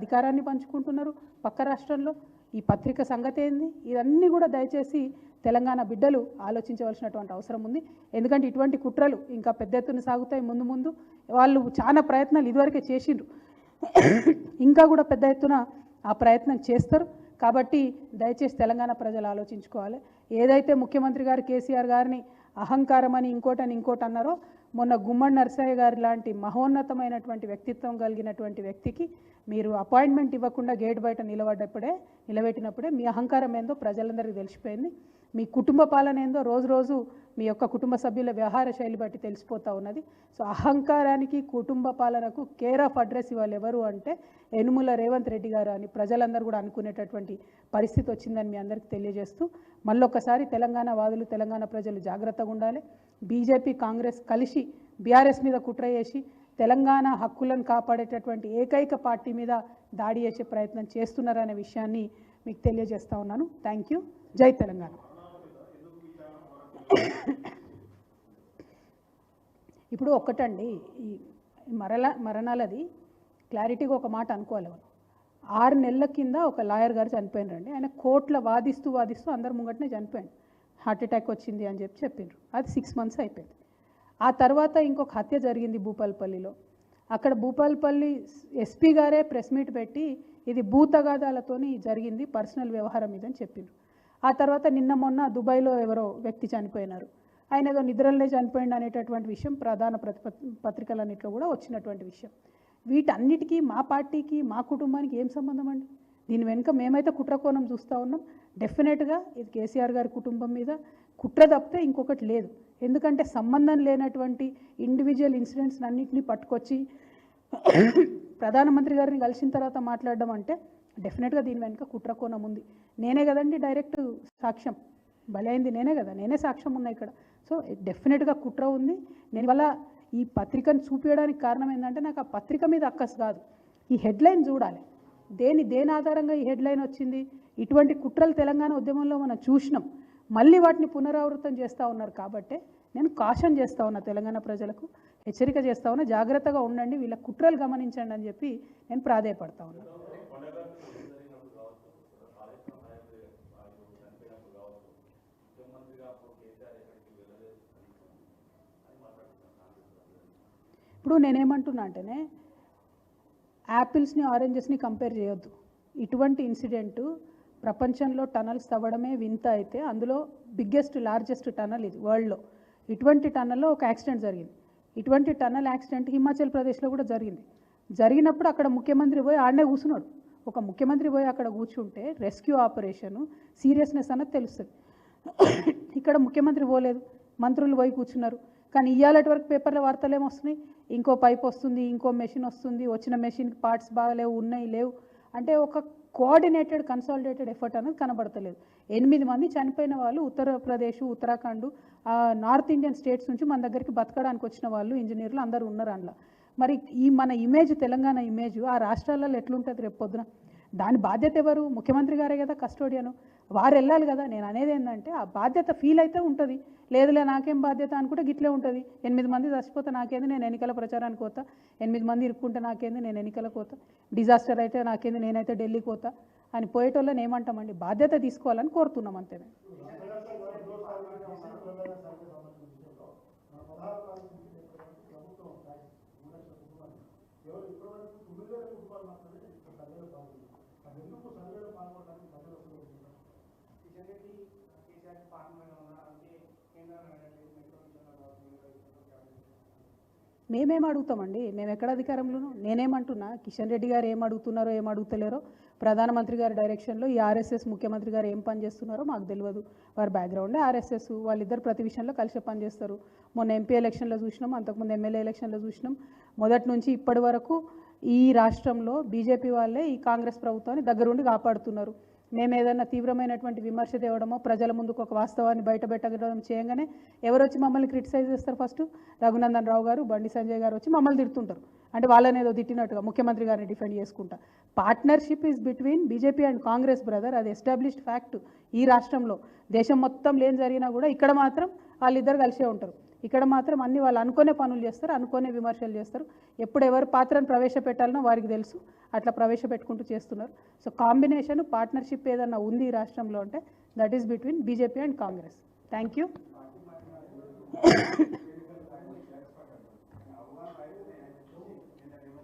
అధికారాన్ని పంచుకుంటున్నారు పక్క రాష్ట్రంలో. ఈ పత్రిక సంగతి ఏంది ఇవన్నీ కూడా దయచేసి తెలంగాణ బిడ్డలు ఆలోచించవలసినటువంటి అవసరం ఉంది. ఎందుకంటే ఇటువంటి కుట్రలు ఇంకా పెద్ద ఎత్తున సాగుతాయి ముందు ముందు. వాళ్ళు చాలా ప్రయత్నాలు ఇదివరకే చేసిండ్రు. ఇంకా కూడా పెద్ద ఎత్తున ఆ ప్రయత్నం చేస్తారు. కాబట్టి దయచేసి తెలంగాణ ప్రజలు ఆలోచించుకోవాలి. ఏదైతే ముఖ్యమంత్రి గారు కేసీఆర్ గారిని అహంకారం అని ఇంకోటని ఇంకోటి అన్నారో మొన్న గుమ్మడి నరసయ్య గారి లాంటి మహోన్నతమైనటువంటి వ్యక్తిత్వం కలిగినటువంటి వ్యక్తికి మీరు అపాయింట్మెంట్ ఇవ్వకుండా గేట్ బయట నిలబడ్డప్పుడే నిలబెట్టినప్పుడే మీ అహంకారం ఏందో ప్రజలందరికీ తెలిసిపోయింది. మీ కుటుంబ పాలన ఏందో రోజు రోజు మీ యొక్క కుటుంబ సభ్యుల వ్యవహార శైలి బట్టి తెలిసిపోతూ ఉన్నది. సో అహంకారానికి కుటుంబ పాలనకు కేర్ ఆఫ్ అడ్రస్ ఇవ్వాలి ఎవరు అంటే యనుముల రేవంత్ రెడ్డి గారు అని ప్రజలందరూ కూడా అనుకునేటటువంటి పరిస్థితి వచ్చిందని మీ అందరికీ తెలియజేస్తూ మళ్ళొక్కసారి తెలంగాణ వాదులు తెలంగాణ ప్రజలు జాగ్రత్తగా ఉండాలి. బీజేపీ కాంగ్రెస్ కలిసి బీఆర్ఎస్ మీద కుట్ర చేసి తెలంగాణ హక్కులను కాపాడేటటువంటి ఏకైక పార్టీ మీద దాడి చేసే ప్రయత్నం చేస్తున్నారనే విషయాన్ని మీకు తెలియజేస్తా ఉన్నాను. థ్యాంక్ యూ జై తెలంగాణ. ఇప్పుడు ఒక్కటండి ఈ మరల మరణాలది క్లారిటీగా ఒక మాట అనుకోవాలి ఆరు నెలల కింద ఒక లాయర్ గారు చనిపోయినారండి. ఆయన కోట్ల వాదిస్తూ వాదిస్తూ అందరు ముంగటనే చనిపోయాడు. హార్ట్ అటాక్ వచ్చింది అని చెప్పి చెప్పిండ్రు అది సిక్స్ మంత్స్ అయిపోయింది. ఆ తర్వాత ఇంకొక హత్య జరిగింది భూపాలపల్లిలో. అక్కడ భూపాలపల్లి ఎస్పీ గారే ప్రెస్ మీట్ పెట్టి ఇది భూతగాదాలతోని జరిగింది పర్సనల్ వ్యవహారం ఇదని చెప్పిండ్రు ఆ తర్వాత నిన్న మొన్న దుబాయ్లో ఎవరో వ్యక్తి చనిపోయినారు. ఆయన ఏదో నిద్రలనే చనిపోయింది అనేటటువంటి విషయం ప్రధాన ప్రతిప పత్రికలన్నింటిలో కూడా వచ్చినటువంటి విషయం. వీటన్నిటికీ మా పార్టీకి మా కుటుంబానికి ఏం సంబంధం అండి? దీని వెనుక మేమైతే కుట్రకోణం చూస్తూ ఉన్నాం. డెఫినెట్గా ఇది కేసీఆర్ గారి కుటుంబం మీద కుట్ర తప్పితే ఇంకొకటి లేదు. ఎందుకంటే సంబంధం లేనటువంటి ఇండివిజువల్ ఇన్సిడెంట్స్ అన్నింటినీ పట్టుకొచ్చి ప్రధానమంత్రి గారిని కలిసిన తర్వాత మాట్లాడడం అంటే డెఫినెట్గా దీని వెనుక కుట్ర కోణం ఉంది. నేనే కదండి డైరెక్ట్ సాక్ష్యం. బలైంది నేనే కదా నేనే సాక్ష్యం ఉన్నా ఇక్కడ. సో డెఫినెట్గా కుట్ర ఉంది. నేను వల్ల ఈ పత్రికను చూపించడానికి కారణం ఏంటంటే నాకు ఆ పత్రిక మీద అక్కస్ కాదు. ఈ హెడ్లైన్ చూడాలి. దేని దేని ఆధారంగా ఈ హెడ్లైన్ వచ్చింది? ఇటువంటి కుట్రలు తెలంగాణ ఉద్యమంలో మనం చూసినాం. మళ్ళీ వాటిని పునరావృతం చేస్తూ ఉన్నారు కాబట్టే నేను కాషన్ చేస్తూ ఉన్నా తెలంగాణ ప్రజలకు. హెచ్చరిక చేస్తూ ఉన్నా జాగ్రత్తగా ఉండండి వీళ్ళ కుట్రలు గమనించండి అని చెప్పి నేను ప్రాధేయపడతా ఉన్నాను ఇప్పుడు నేనేమంటున్నా అంటేనే యాపిల్స్ని ఆరెంజెస్ని కంపేర్ చేయొద్దు. ఇటువంటి ఇన్సిడెంట్ ప్రపంచంలో టనల్స్ తవ్వడమే వింత అయితే అందులో బిగ్గెస్ట్ లార్జెస్ట్ టనల్ ఇది వరల్డ్లో. ఇటువంటి టనల్లో ఒక యాక్సిడెంట్ జరిగింది. ఇటువంటి టనల్ యాక్సిడెంట్ హిమాచల్ ప్రదేశ్లో కూడా జరిగింది. జరిగినప్పుడు అక్కడ ముఖ్యమంత్రి పోయి ఆడనే కూర్చున్నాడు. ఒక ముఖ్యమంత్రి పోయి అక్కడ కూర్చుంటే రెస్క్యూ ఆపరేషను సీరియస్నెస్ అన్నది తెలుస్తుంది. ఇక్కడ ముఖ్యమంత్రి పోలేదు. మంత్రులు పోయి కూర్చున్నారు. కానీ ఇయ్యాలటి వరకు పేపర్లో వార్తలు ఏమొస్తున్నాయి ఇంకో పైప్ వస్తుంది ఇంకో మెషిన్ వస్తుంది వచ్చిన మెషిన్కి పార్ట్స్ బాగాలేవు ఉన్నాయి లేవు. అంటే ఒక కోఆర్డినేటెడ్ కన్సాలిడేటెడ్ ఎఫర్ట్ అనేది కనబడతలేదు. ఎనిమిది మంది చనిపోయిన వాళ్ళు Uttar Pradesh Uttarakhand north Indian states నుంచి మన దగ్గరికి బతకడానికి వచ్చిన వాళ్ళు ఇంజనీర్లు అందరూ ఉన్నారు అందులో. మరి ఈ మన ఇమేజ్ తెలంగాణ ఇమేజ్ ఆ రాష్ట్రాలలో ఎట్లుంటుంది రేపు పొద్దున? దాని బాధ్యత ఎవరు? ముఖ్యమంత్రి గారే కదా కస్టోడియను. వారు వెళ్ళాలి కదా నేను అనేది ఏంటంటే ఆ బాధ్యత ఫీల్ అయితే ఉంటుంది. లేదులే నాకేం బాధ్యత అనుకుంటే గిట్లే ఉంటుంది. ఎనిమిది మంది చచ్చిపోతే నాకేంది నేను ఎన్నికల ప్రచారానికి పోతా. ఎనిమిది మంది ఇరుక్కుంటే నాకేంది నేను ఎన్నికలకు పోతా. డిజాస్టర్ అయితే నాకేంది నేనైతే ఢిల్లీకి పోతా అని పోయేటోళ్ళని ఏమంటామండి? బాధ్యత తీసుకోవాలని కోరుతున్నాం అంతే. మేము. కిషన్ రెడ్డి కేసీఆర్ అంటే మేమేం అడుగుతామండి? మేము ఎక్కడ అధికారంలోనూ నేనేమంటున్నా కిషన్ రెడ్డి గారు ఏం అడుగుతున్నారో ఏం అడుగుతలేరో ప్రధానమంత్రి గారి డైరెక్షన్లో ఈ ఆర్ఎస్ఎస్ ముఖ్యమంత్రి గారు ఏం పని చేస్తున్నారో మాకు తెలియదు. వారి బ్యాక్గ్రౌండే ఆర్ఎస్ఎస్ వాళ్ళిద్దరు ప్రతి విషయంలో కలిసి పనిచేస్తారు మొన్న ఎంపీ ఎలక్షన్లో చూసినాం అంతకుముందు ఎమ్మెల్యే ఎలక్షన్లో చూసినాం. మొదటి నుంచి ఇప్పటి వరకు ఈ రాష్ట్రంలో బీజేపీ వాళ్ళే ఈ కాంగ్రెస్ ప్రభుత్వాన్ని దగ్గరుండి కాపాడుతున్నారు. మేము ఏదైనా తీవ్రమైనటువంటి విమర్శ తేవడమో ప్రజల ముందుకు ఒక వాస్తవాన్ని బయటపెట్టడం చేయగానే ఎవరు వచ్చి మమ్మల్ని క్రిటిసైజ్ చేస్తారు ఫస్ట్? రఘునందన్ రావు గారు బండి సంజయ్ గారు వచ్చి మమ్మల్ని తిడుతుంటారు. అంటే వాళ్ళని ఏదో తిట్టినట్టుగా ముఖ్యమంత్రి గారిని డిఫెండ్ చేసుకుంటా. Partnership is between BJP and Congress brother. అది ఎస్టాబ్లిష్డ్ ఫ్యాక్ట్ ఈ రాష్ట్రంలో. దేశం మొత్తం లేని జరిగినా కూడా ఇక్కడ మాత్రం వాళ్ళిద్దరు కలిసే ఉంటారు. ఇక్కడ మాత్రం అన్ని వాళ్ళు అనుకునే పనులు చేస్తారు అనుకునే విమర్శలు చేస్తారు. ఎప్పుడు ఎవరు పాత్రను ప్రవేశపెట్టాలనో వారికి తెలుసు. అట్లా ప్రవేశపెట్టుకుంటూ చేస్తున్నారు. సో కాంబినేషన్ పార్ట్నర్షిప్ ఏదన్నా ఉంది ఈ రాష్ట్రంలో అంటే that is between BJP and Congress. Thank you